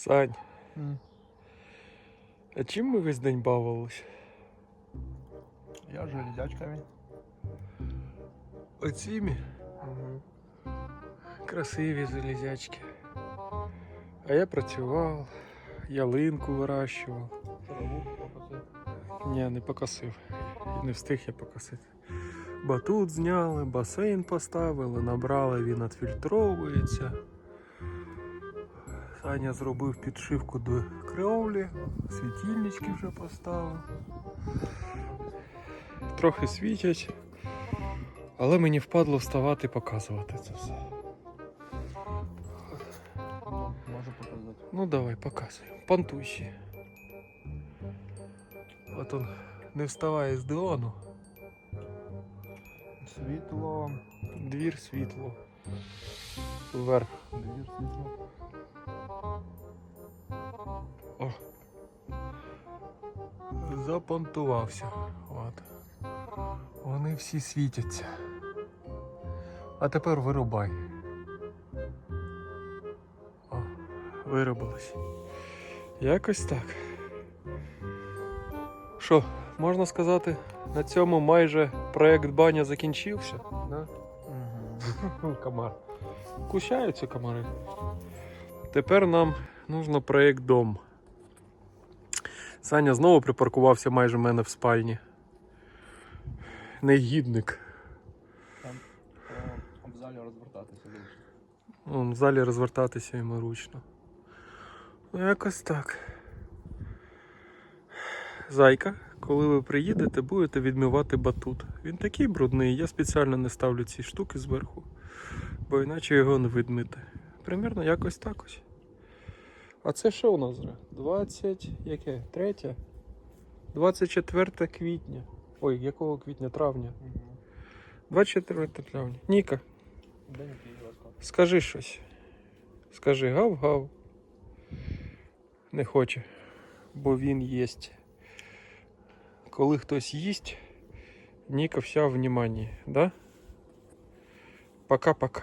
Сань, М. а чим ми весь день бавились? Я железячками. Оціми? Красиві залізячки. А я працював, ялинку вирощував. Траву покосив. Ні, не покосив. Не встиг я покосити. Батут зняли, басейн поставили, набрали, він відфільтровується. Саня зробив підшивку до кровлі, світильнички вже поставив. Трохи світять, але мені впадло вставати і показувати це все. Можу показати. Ну давай, показуй. Понтуйся. От он не вставає з дивану. Світло. Двір світло. Вверх. Двір світло. О. Запонтувався. От. Вони всі світяться. А тепер вирубай. О, виробилось. Якось так. Що, можна сказати, на цьому майже проект баня закінчився. Да? Угу. Комар. Кусяються комари. Тепер нам нужно проєкт дом. Саня знову припаркувався майже в мене в спальні. Негідник. Там в залі розвертатися. Вон в залі розвертатися йому ручно. Ну, якось так. Зайка, коли ви приїдете, будете відмивати батут. Він такий брудний, я спеціально не ставлю ці штуки зверху, бо іначе його не відмити. Примірно якось так ось. А це що у нас вже? 20. яке? 3? 24 квітня. Ой, якого квітня? Травня. Угу. 24 травня. Ніка, Скажи щось. Скажи гав-гав. Не хоче, бо він їсть. Коли хтось їсть, Ніка вся в вниманні, да? Пока-пока.